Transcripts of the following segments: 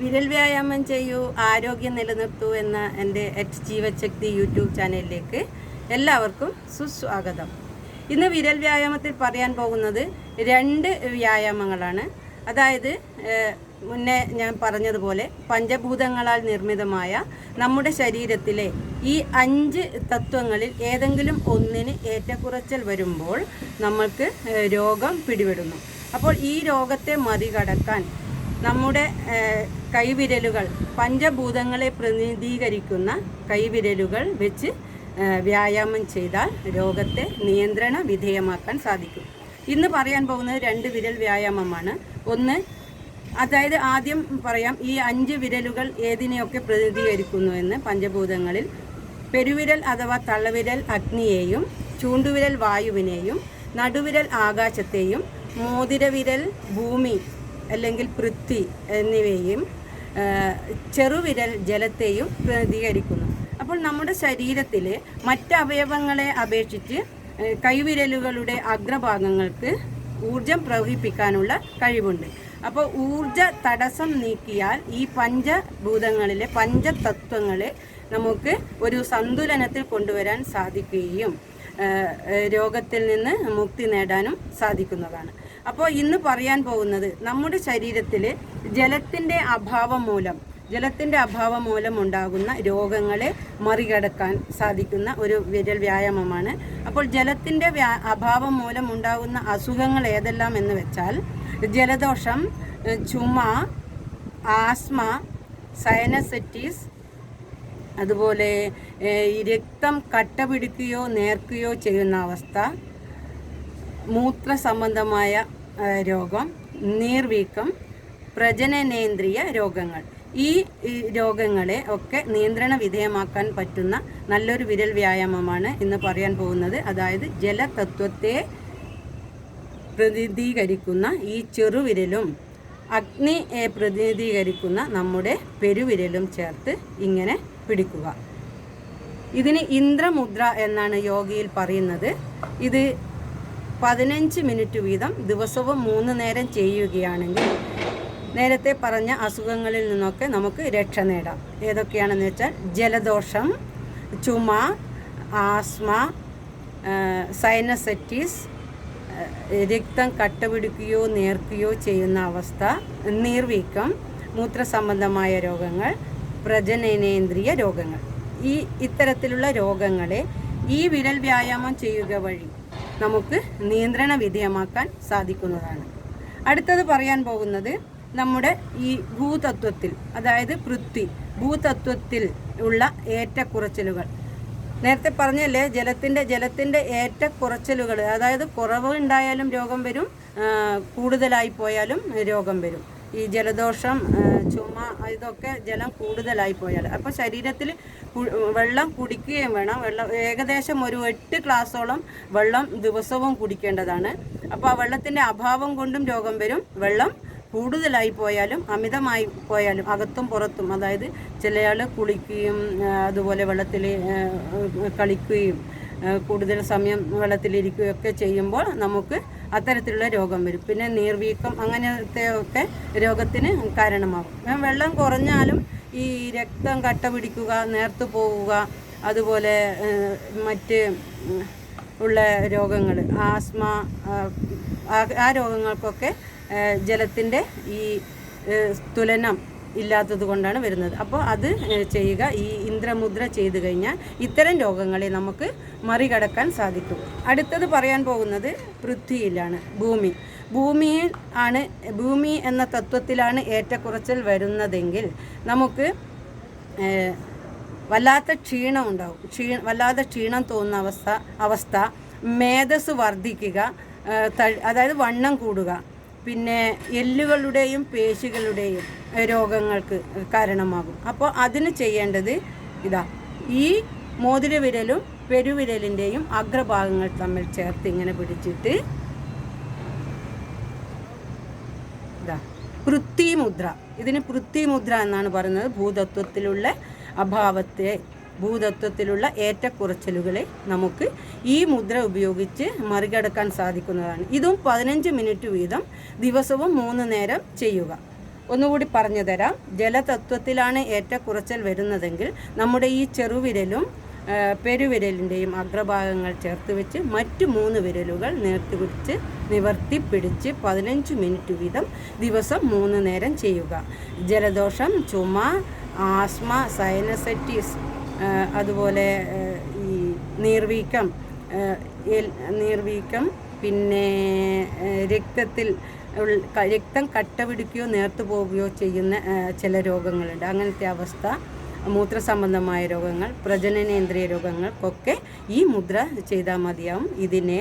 വിരൽ വ്യായാമം ചെയ്യൂ ആരോഗ്യം നിലനിർത്തൂ എന്ന എന്റെ എച്ച് ജീവശക്തി യൂട്യൂബ് ചാനലിലേക്ക് എല്ലാവർക്കും സുസ്വാഗതം. ഇന്ന് വിരൽ വ്യായാമത്തിൽ പറയാൻ പോകുന്നത് രണ്ട് വ്യായാമങ്ങളാണ്. അതായത് മുന്നേ ഞാൻ പറഞ്ഞതുപോലെ പഞ്ചഭൂതങ്ങളാൽ നിർമ്മിതമായ നമ്മുടെ ശരീരത്തിലെ ഈ അഞ്ച് തത്വങ്ങളിൽ ഏതെങ്കിലും ഒന്നിന് ഏറ്റക്കുറച്ചൽ വരുമ്പോൾ നമ്മൾക്ക് രോഗം പിടിപെടുന്നു. അപ്പോൾ ഈ രോഗത്തെ മറികടക്കാൻ നമ്മുടെ കൈവിരലുകൾ പഞ്ചഭൂതങ്ങളെ പ്രതിനിധീകരിക്കുന്ന കൈവിരലുകൾ വെച്ച് വ്യായാമം ചെയ്താൽ രോഗത്തെ നിയന്ത്രണ വിധേയമാക്കാൻ സാധിക്കും. ഇന്ന് പറയാൻ പോകുന്നത് രണ്ട് വിരൽ വ്യായാമമാണ്. ഒന്ന് അതായത് ആദ്യം പറയാം ഈ അഞ്ച് വിരലുകൾ ഏതിനെയൊക്കെ പ്രതിനിധീകരിക്കുന്നു എന്ന് പഞ്ചഭൂതങ്ങളിൽ. പെരുവിരൽ അഥവാ തള്ളവിരൽ അഗ്നിയെയും ചൂണ്ടുവിരൽ വായുവിനെയും നടുവിരൽ ആകാശത്തെയും മോതിരവിരൽ ഭൂമി അല്ലെങ്കിൽ പൃഥ്വി എന്നിവയും ചെറുവിരൽ ജലത്തെയും പ്രതികരിക്കുന്നു. അപ്പോൾ നമ്മുടെ ശരീരത്തിലെ മറ്റ് അവയവങ്ങളെ അപേക്ഷിച്ച് കൈവിരലുകളുടെ അഗ്രഭാഗങ്ങൾക്ക് ഊർജം പ്രവഹിപ്പിക്കാനുള്ള കഴിവുണ്ട്. അപ്പോൾ ഊർജ തടസ്സം നീക്കിയാൽ ഈ പഞ്ചഭൂതങ്ങളിലെ പഞ്ചതത്വങ്ങളെ നമുക്ക് ഒരു സന്തുലനത്തിൽ കൊണ്ടുവരാൻ സാധിക്കുകയും രോഗത്തിൽ നിന്ന് മുക്തി നേടാനും സാധിക്കുന്നതാണ്. അപ്പോൾ ഇന്ന് പറയാൻ പോകുന്നത് നമ്മുടെ ശരീരത്തിൽ ജലത്തിന്റെ അഭാവം മൂലം ജലത്തിന്റെ അഭാവം മൂലം ഉണ്ടാകുന്ന രോഗങ്ങളെ മറികടക്കാൻ സാധിക്കുന്ന ഒരു വിരൽ വ്യായാമമാണ്. അപ്പോൾ ജലത്തിന്റെ അഭാവം മൂലം ഉണ്ടാകുന്ന അസുഖങ്ങൾ ഏതെല്ലാം എന്ന് വെച്ചാൽ ജലദോഷം ചുമ ആസ്മ സൈനസെറ്റീസ് അതുപോലെ ഈ രക്തം കട്ട പിടിക്കുകയോ നേർക്കുകയോ ചെയ്യുന്ന അവസ്ഥ മൂത്ര സംബന്ധമായ രോഗം നീർവീക്കം പ്രജനനേന്ദ്രിയ രോഗങ്ങൾ. ഈ രോഗങ്ങളെ ഒക്കെ നിയന്ത്രണ വിധേയമാക്കാൻ പറ്റുന്ന നല്ലൊരു വിരൽ വ്യായാമമാണ് ഇന്ന് പറയാൻ പോകുന്നത്. അതായത് ജലതത്വത്തെ പ്രതിനിധീകരിക്കുന്ന ഈ ചെറുവിരലും അഗ്നിയെ പ്രതിനിധീകരിക്കുന്ന നമ്മുടെ പെരുവിരലും ചേർത്ത് ഇങ്ങനെ പിടിക്കുക. ഇതിന് ഇന്ദ്രമുദ്ര എന്നാണ് യോഗയിൽ പറയുന്നത്. ഇത് പതിനഞ്ച് മിനിറ്റ് വീതം ദിവസവും മൂന്ന് നേരം ചെയ്യുകയാണെങ്കിൽ നേരത്തെ പറഞ്ഞ അസുഖങ്ങളിൽ നിന്നൊക്കെ നമുക്ക് രക്ഷ നേടാം. ഏതൊക്കെയാണെന്ന് വെച്ചാൽ ജലദോഷം ചുമ ആസ്മ സൈനസെറ്റീസ് രക്തം കട്ടപിടിക്കുകയോ നേർക്കുകയോ ചെയ്യുന്ന അവസ്ഥ നീർവീക്കം മൂത്രസംബന്ധമായ രോഗങ്ങൾ പ്രജനനേന്ദ്രിയ രോഗങ്ങൾ. ഈ ഇത്തരത്തിലുള്ള രോഗങ്ങളെ ഈ വിരൽ വ്യായാമം ചെയ്യുക വഴി നമുക്ക് നിയന്ത്രണ വിധേയമാക്കാൻ സാധിക്കുന്നതാണ്. അടുത്തത് പറയാൻ പോകുന്നത് നമ്മുടെ ഈ ഭൂതത്വത്തിൽ അതായത് പൃഥ്വി ഭൂതത്വത്തിൽ ഉള്ള ഏറ്റക്കുറച്ചിലുകൾ. നേരത്തെ പറഞ്ഞല്ലേ ജലത്തിന്റെ ജലത്തിന്റെ ഏറ്റക്കുറച്ചിലുകൾ അതായത് കുറവ് ഉണ്ടായാലും രോഗം വരും കൂടുതലായി പോയാലും രോഗം വരും. ഈ ജലദോഷം ചുമ ഇതൊക്കെ ജലം കൂടുതലായി പോയാൽ അപ്പോൾ ശരീരത്തിൽ വെള്ളം കുടിക്കുകയും വേണം. വെള്ളം ഏകദേശം ഒരു എട്ട് ഗ്ലാസോളം വെള്ളം ദിവസവും കുടിക്കേണ്ടതാണ്. അപ്പോൾ ആ വെള്ളത്തിന്റെ അഭാവം കൊണ്ടും രോഗം വരും. വെള്ളം കൂടുതലായി പോയാലും അമിതമായി പോയാലും അകത്തും പുറത്തും അതായത് ചിലയാൾ കുളിക്കുകയും അതുപോലെ വെള്ളത്തിൽ കളിക്കുകയും കൂടുതൽ സമയം വെള്ളത്തിലിരിക്കുകയൊക്കെ ചെയ്യുമ്പോൾ നമുക്ക് അത്തരത്തിലുള്ള രോഗം വരും. പിന്നെ നീർവീക്കം അങ്ങനത്തെ ഒക്കെ രോഗത്തിന് കാരണമാകും വെള്ളം കുറഞ്ഞാലും ഈ രക്തം കട്ട പിടിക്കുക നേർത്തു പോവുക അതുപോലെ മറ്റ് ഉള്ള രോഗങ്ങൾ ആസ്മ ആ രോഗങ്ങൾക്കൊക്കെ ജലത്തിന്റെ ഈ തുലനം ഇല്ലാത്തത് കൊണ്ടാണ് വരുന്നത്. അപ്പോൾ അത് ചെയ്യുക. ഈ ഇന്ദ്രമുദ്ര ചെയ്തു കഴിഞ്ഞാൽ ഇത്തരം രോഗങ്ങളെ നമുക്ക് മറികടക്കാൻ സാധിക്കും. അടുത്തത് പറയാൻ പോകുന്നത് പൃഥ്വിയിലാണ് ഭൂമി. ഭൂമിയിൽ ആണ് ഭൂമി എന്ന തത്വത്തിലാണ് ഏറ്റക്കുറച്ചിൽ വരുന്നതെങ്കിൽ നമുക്ക് വല്ലാത്ത ക്ഷീണം ഉണ്ടാവും. ക്ഷീ വല്ലാതെ ക്ഷീണം തോന്നുന്ന അവസ്ഥ അവസ്ഥ മേധസ് വർദ്ധിക്കുക അതായത് വണ്ണം കൂടുക. പിന്നെ എല്ലുകളുടെയും പേശികളുടെയും രോഗങ്ങൾക്ക് കാരണമാകും. അപ്പോൾ അതിന് ചെയ്യേണ്ടത് ഇതാ ഈ മോതിര വിരലും പെരുവിരലിന്റെയും അഗ്രഭാഗങ്ങൾ തമ്മിൽ ചേർത്ത് ഇങ്ങനെ പിടിച്ചിട്ട് ഇതാ പൃഥ്വിമുദ്ര. ഇതിന് പൃഥ്വിമുദ്ര എന്നാണ് പറയുന്നത്. ഭൂതത്വത്തിലുള്ള അഭാവത്തെ ഭൂതത്വത്തിലുള്ള ഏറ്റക്കുറച്ചിലുകളെ നമുക്ക് ഈ മുദ്ര ഉപയോഗിച്ച് മറികടക്കാൻ സാധിക്കുന്നതാണ്. ഇതും പതിനഞ്ച് മിനിറ്റ് വീതം ദിവസവും മൂന്ന് നേരം ചെയ്യുക. ഒന്നുകൂടി പറഞ്ഞു തരാം. ജലതത്വത്തിലാണ് ഏറ്റക്കുറച്ചൽ വരുന്നതെങ്കിൽ നമ്മുടെ ഈ ചെറുവിരലും പെരുവിരലിന്റെയും അഗ്രഭാഗങ്ങൾ ചേർത്ത് വെച്ച് മറ്റു മൂന്ന് വിരലുകൾ നേർത്തി പിടിച്ച് നിവർത്തി പിടിച്ച് പതിനഞ്ച് മിനിറ്റ് വീതം ദിവസം മൂന്ന് നേരം ചെയ്യുക. ജലദോഷം ചുമ ആസ്മ സൈനസൈറ്റിസ് അതുപോലെ ഈ നീർവീക്കം നീർവീക്കം പിന്നെ രക്തത്തിൽ രക്തം കട്ട പിടിക്കുകയോ നേർത്തു പോവുകയോ ചെയ്യുന്ന ചില രോഗങ്ങളുണ്ട്. അങ്ങനത്തെ അവസ്ഥ മൂത്ര സംബന്ധമായ രോഗങ്ങൾ പ്രജനനേന്ദ്രിയ രോഗങ്ങൾക്കൊക്കെ ഈ മുദ്ര ചെയ്താൽ മതിയാവും. ഇതിനെ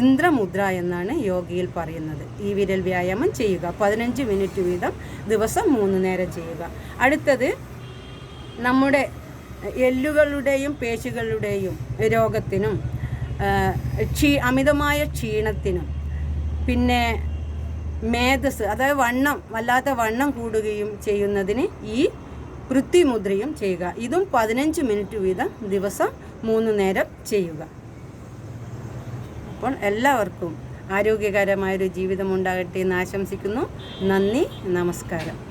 ഇന്ദ്രമുദ്ര എന്നാണ് യോഗയിൽ പറയുന്നത്. ഈ വിരൽ വ്യായാമം ചെയ്യുക. പതിനഞ്ച് മിനിറ്റ് വീതം ദിവസം മൂന്ന് നേരം ചെയ്യുക. അടുത്തത് നമ്മുടെ എല്ലുകളുടെയും പേശികളുടെയും രോഗത്തിനും ക്ഷീ അമിതമായ ക്ഷീണത്തിനും പിന്നെ മേധസ് അതായത് വണ്ണം വല്ലാത്ത വണ്ണം കൂടുകയും ചെയ്യുന്നതിന് ഈ പൃഥ്വിമുദ്രയും ചെയ്യുക. ഇതും പതിനഞ്ച് മിനിറ്റ് വീതം ദിവസം മൂന്ന് നേരം ചെയ്യുക. അപ്പോൾ എല്ലാവർക്കും ആരോഗ്യകരമായൊരു ജീവിതം ഉണ്ടാകട്ടെ എന്ന് ആശംസിക്കുന്നു. നന്ദി നമസ്കാരം.